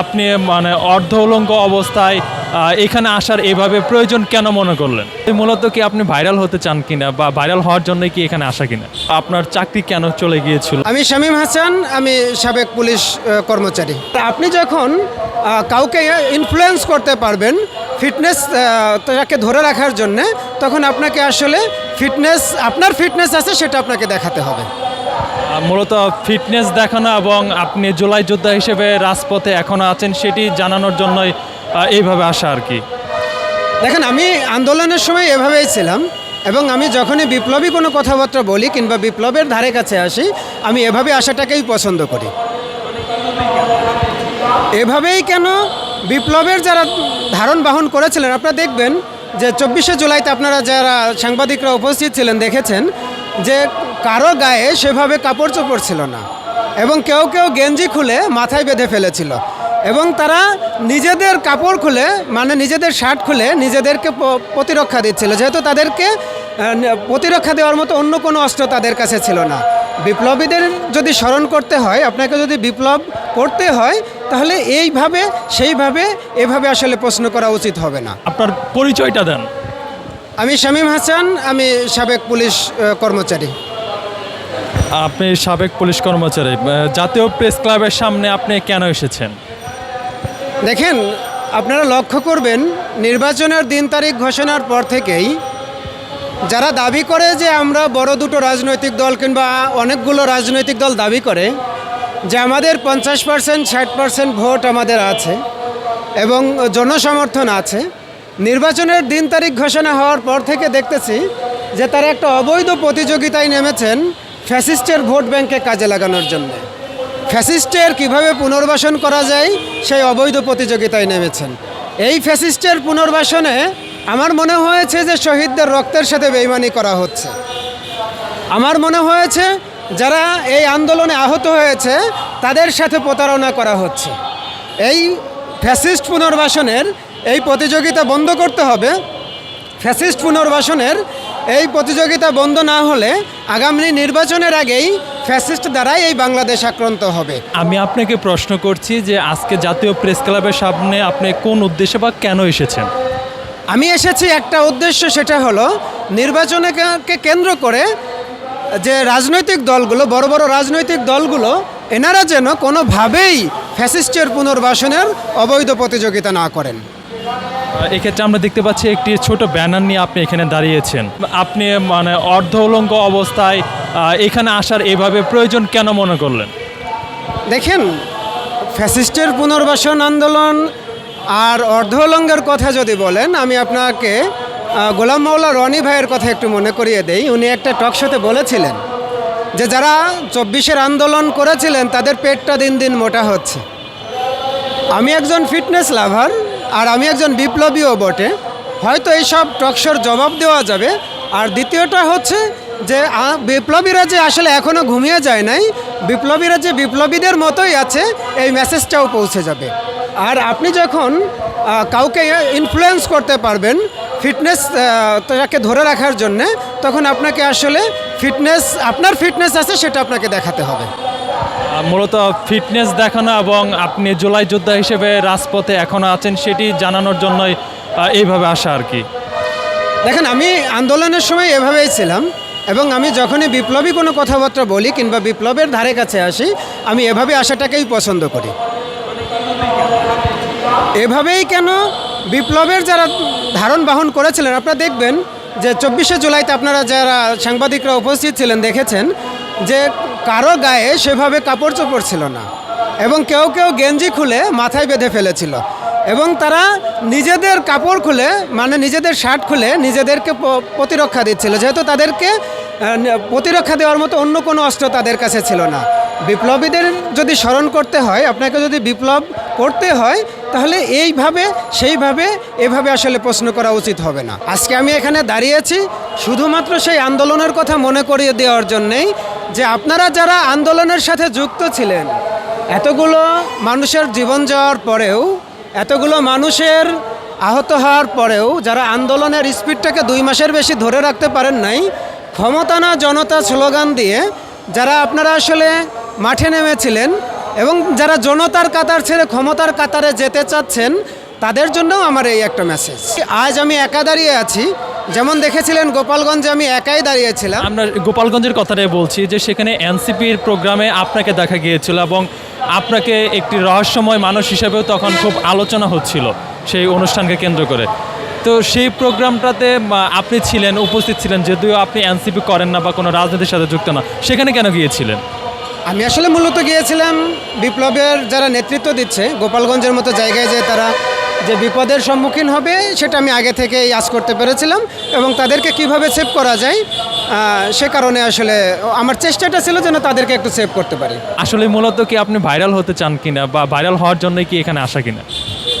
আপনি মানে অর্ধ উলঙ্গ অবস্থায় এখানে আসার এভাবে প্রয়োজন কেন মনে করলেন? মূলত কি আপনি ভাইরাল হতে চান কিনা বা ভাইরাল হওয়ার জন্য কি এখানে আসা কিনা? আপনার চাকরি কেন চলে গিয়েছিল? আমি শামীম হাসান, আমি সাবেক পুলিশ কর্মচারী। আপনি যখন কাউকে ইনফ্লুয়েন্স করতে পারবেন ফিটনেস তাকে ধরে রাখার জন্যে, তখন আপনাকে আসলে ফিটনেস আপনার ফিটনেস আছে, সেটা আপনাকে দেখাতে হবে। মূলত ফিটনেস দেখানো এবং আপনি জুলাই যোদ্ধা হিসেবে রাজপথে এখনও আছেন, সেটি জানানোর জন্যই এইভাবে আসা আর কি। দেখেন, আমি আন্দোলনের সময় এভাবেই ছিলাম এবং আমি যখনই বিপ্লবী কোনো কথাবার্তা বলি কিংবা বিপ্লবের ধারে কাছে আসি, আমি এভাবে আসাটাকেই পছন্দ করি। এভাবেই কেন বিপ্লবের যারা ধারণ বাহন করেছিলেন, আপনারা দেখবেন যে চব্বিশে জুলাইতে আপনারা যারা সাংবাদিকরা উপস্থিত ছিলেন, দেখেছেন যে কারও গায়ে সেভাবে কাপড় চোপড় ছিল না এবং কেউ কেউ গেঞ্জি খুলে মাথায় বেঁধে ফেলেছিল এবং তারা নিজেদের কাপড় খুলে মানে নিজেদের শার্ট খুলে নিজেদেরকে প্রতিরক্ষা দিচ্ছিল। যেহেতু তাদেরকে প্রতিরক্ষা দেওয়ার মতো অন্য কোনো অস্ত্র তাদের কাছে ছিল না। বিপ্লবীদের যদি স্মরণ করতে হয়, আপনাকে যদি বিপ্লব করতে হয়, তাহলে এইভাবে, সেইভাবে, এভাবে আসলে প্রশ্ন করা উচিত হবে না। আপনার পরিচয়টা দেন। আমি শামীম হাসান আমি সাবেক পুলিশ কর্মচারী। আপনি সাবেক পুলিশ কর্মচারী। জাতীয় প্রেস ক্লাবের সামনে আপনি কেন এসেছেন? দেখেন আপনারা লক্ষ্য করবেন নির্বাচনের দিন তারিখ ঘোষণার পর থেকেই যারা দাবি করে যে আমরা বড় দুটো রাজনৈতিক দল কিংবা অনেকগুলো রাজনৈতিক দল দাবি করে যে আমাদের পঞ্চাশ পার্সেন্ট ষাট পার্সেন্ট ভোট আমাদের আছে এবং জনসমর্থন আছে নির্বাচনের দিন তারিখ ঘোষণা হওয়ার পর থেকে দেখতেছি যে তারা একটা অবৈধ প্রতিযোগিতায় নেমেছেন ফ্যাসিস্টের ভোট ব্যাংকে কাজে লাগানোর জন্য। ফ্যাসিস্টের কীভাবে পুনর্বাসন করা যায়, সেই অবৈধ প্রতিযোগিতায় নেমেছেন। এই ফ্যাসিস্টের পুনর্বাসনে আমার মনে হয়েছে যে শহীদদের রক্তের সাথে বেইমানি করা হচ্ছে। আমার মনে হয়েছে যারা এই আন্দোলনে আহত হয়েছে, তাদের সাথে প্রতারণা করা হচ্ছে। এই ফ্যাসিস্ট পুনর্বাসনের এই প্রতিযোগিতা বন্ধ করতে হবে। ফ্যাসিস্ট পুনর্বাসনের এই প্রতিযোগিতা বন্ধ না হলে আগামী নির্বাচনের আগেই ফ্যাসিস্ট দ্বারাই এই বাংলাদেশ আক্রান্ত হবে। আমি আপনাকে প্রশ্ন করছি যে আজকে জাতীয় প্রেস ক্লাবের সামনে আপনি কোন উদ্দেশ্যে বা কেন এসেছেন? আমি এসেছি একটা উদ্দেশ্য সেটা হলো নির্বাচনকে কেন্দ্র করে যে রাজনৈতিক দলগুলো বড় বড় রাজনৈতিক দলগুলো এনারা যেন কোনোভাবেই ফ্যাসিস্টের পুনর্বাসনের অবৈধ প্রতিযোগিতা না করেন। এক্ষেত্রে আমরা দেখতে পাচ্ছি একটি ছোট ব্যানার নিয়ে আপনি এখানে দাঁড়িয়েছেন। আপনি মানে অর্ধ উলঙ্গ অবস্থায় এখানে আসার এভাবে প্রয়োজন কেন মনে করলেন? দেখেন, ফ্যাসিস্টের পুনর্বাসন আন্দোলন আর অর্ধ উলঙ্গের কথা যদি বলেন, আমি আপনাকে গোলাম মাওলা রনি ভাইয়ের কথা একটু মনে করিয়ে দেই। উনি একটা টক শোতে বলেছিলেন যে, যারা চব্বিশের আন্দোলন করেছিলেন, তাদের পেটটা দিন দিন মোটা হচ্ছে। আমি একজন ফিটনেস লাভার আর আমি একজন বিপ্লবীও বটে। হয়তো এইসব টকশোর জবাব দেওয়া যাবে। আর দ্বিতীয়টা হচ্ছে যে বিপ্লবীরা যে আসলে এখনও ঘুমিয়ে যায় নাই, বিপ্লবীরা যে বিপ্লবীদের মতোই আছে, এই মেসেজটাও পৌঁছে যাবে। আর আপনি যখন কাউকে ইনফ্লুয়েন্স করতে পারবেন ফিটনেস তাকে ধরে রাখার জন্যে, তখন আপনাকে আসলে ফিটনেস আপনার ফিটনেস আছে, সেটা আপনাকে দেখাতে হবে। মূলত ফিটনেস দেখানো এবং আপনি জুলাই যোদ্ধা হিসেবে রাজপথে এখনও আছেন, সেটি জানানোর জন্যই এইভাবে আসা আর কি। দেখেন, আমি আন্দোলনের সময় এভাবেই ছিলাম এবং আমি যখনই বিপ্লবী কোনো কথাবার্তা বলি কিংবা বিপ্লবের ধারে কাছে আসি, আমি এভাবে আসাটাকেই পছন্দ করি। এভাবেই কেন বিপ্লবের যারা ধারণ বাহন করেছিলেন, আপনারা দেখবেন যে চব্বিশে জুলাইতে আপনারা যারা সাংবাদিকরা উপস্থিত ছিলেন, দেখেছেন যে কারও গায়ে সেভাবে কাপড় চোপড় ছিল না এবং কেউ কেউ গেঞ্জি খুলে মাথায় বেঁধে ফেলেছিল এবং তারা নিজেদের কাপড় খুলে মানে নিজেদের শার্ট খুলে নিজেদেরকে প্রতিরক্ষা দিচ্ছিল। যেহেতু তাদেরকে প্রতিরক্ষা দেওয়ার মতো অন্য কোনো অস্ত্র তাদের কাছে ছিল না। বিপ্লবীদের যদি স্মরণ করতে হয়, আপনাকে যদি বিপ্লব করতে হয়, তাহলে এইভাবে, সেইভাবে, এভাবে আসলে প্রশ্ন করা উচিত হবে না। আজকে আমি এখানে দাঁড়িয়েছি শুধুমাত্র সেই আন্দোলনের কথা মনে করিয়ে দেওয়ার জন্যেই যে আপনারা যারা আন্দোলনের সাথে যুক্ত ছিলেন, এতগুলো মানুষের জীবন যাওয়ার পরেও, এতগুলো মানুষের আহত হওয়ার পরেও যারা আন্দোলনের স্পিডটাকে দুই মাসের বেশি ধরে রাখতে পারেন নাই, ক্ষমতা না জনতা স্লোগান দিয়ে যারা আপনারা আসলে মাঠে নেমেছিলেন এবং যারা জনতার কাতার ছেড়ে ক্ষমতার কাতারে যেতে চাচ্ছেন, তাদের জন্যও আমার এই একটা মেসেজ আজ আমি একা দাঁড়িয়ে আছি যেমন দেখেছিলেন গোপালগঞ্জে আমি একাই দাঁড়িয়েছিলাম। আমরা গোপালগঞ্জের কথাটাই বলছি যে সেখানে এনসিপির প্রোগ্রামে আপনাকে দেখা গিয়েছিল এবং আপনাকে একটি রহস্যময় মানুষ হিসেবেও তখন খুব আলোচনা হচ্ছিল সেই অনুষ্ঠানকে কেন্দ্র করে। তো সেই প্রোগ্রামটাতে আপনি ছিলেন উপস্থিত ছিলেন যদিও আপনি এনসিপি করেন না বা কোনো রাজনীতির সাথে যুক্ত না সেখানে কেন গিয়েছিলেন? আমি আসলে মূলত গিয়েছিলাম বিপ্লবের যারা নেতৃত্ব দিচ্ছে গোপালগঞ্জের মতো জায়গায় যে তারা যে বিপদের সম্মুখীন হবে সেটা আমি আগে থেকেই আজ করতে পেরেছিলাম এবং তাদেরকে কীভাবে সেভ করা যায় সে কারণে আসলে আমার চেষ্টাটা ছিল যেন তাদেরকে একটু সেভ করতে পারি। আসলে মূলত কি আপনি ভাইরাল হতে চান কিনা বা ভাইরাল হওয়ার জন্যই কি এখানে আসা কিনা?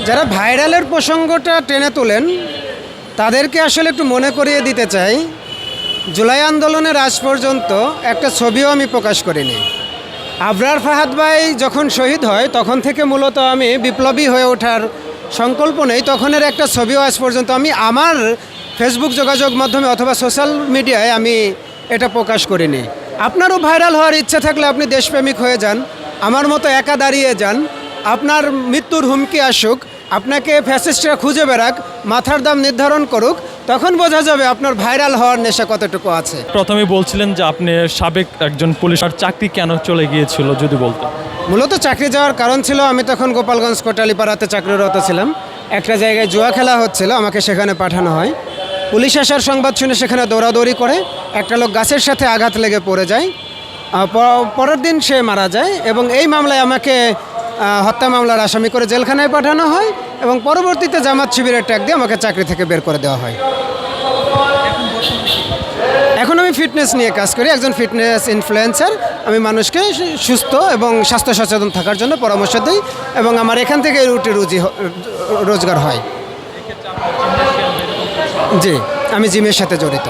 যারা ভাইরালের প্রসঙ্গটা টেনে তোলেন তাদেরকে আসলে একটু মনে করিয়ে দিতে চাই জুলাই আন্দোলনের আজ পর্যন্ত একটা ছবিও আমি প্রকাশ করিনি। আবরার ফাহাদ ভাই যখন শহীদ হয় তখন থেকে মূলত আমি বিপ্লবী হয়ে ওঠার সংকল্প নেই, তখনের একটা ছবিও আজ পর্যন্ত আমি আমার ফেসবুক যোগাযোগ মাধ্যমে অথবা সোশ্যাল মিডিয়ায় আমি এটা প্রকাশ করিনি। আপনারও ভাইরাল হওয়ার ইচ্ছা থাকলে আপনি দেশপ্রেমিক হয়ে যান, আমার মতো একা দাঁড়িয়ে যান, আপনার মৃত্যুর হুমকি আসুক, আপনাকে ফ্যাসিস্টরা খুঁজে বেড়াক, মাথার দাম নির্ধারণ করুক, তখন বোঝা যাবে আপনার ভাইরাল হওয়ার নেশা কতটুকু আছে। প্রথমে বলছিলেন যে আপনি সাবেক একজন পুলিশ, আর চাকরি কেন চলে গিয়েছিল যদি বলতেন? মূলত চাকরি যাওয়ার কারণ ছিল, আমি তখন গোপালগঞ্জ কোটালিপাড়াতে চাকরিরত ছিলাম। একটা জায়গায় জুয়া খেলা হচ্ছিল, আমাকে সেখানে পাঠানো হয়। পুলিশ আসার সংবাদ শুনে সেখানে দৌড়াদৌড়ি করে একটা লোক গাছের সাথে আঘাত লেগে পড়ে যায়। পরের দিন সে মারা যায় এবং এই মামলায় আমাকে হত্যা মামলার আসামি করে জেলখানায় পাঠানো হয় এবং পরবর্তীতে জামাত শিবিরের ট্যাগ দিয়ে আমাকে চাকরি থেকে বের করে দেওয়া হয়। এখন আমি ফিটনেস নিয়ে কাজ করি একজন ফিটনেস ইনফ্লুয়েন্সার আমি মানুষকে সুস্থ এবং স্বাস্থ্য সচেতন থাকার জন্য পরামর্শ দিই এবং আমার এখান থেকে রুটি রুজি রোজগার হয়। জি আমি জিমের সাথে জড়িত।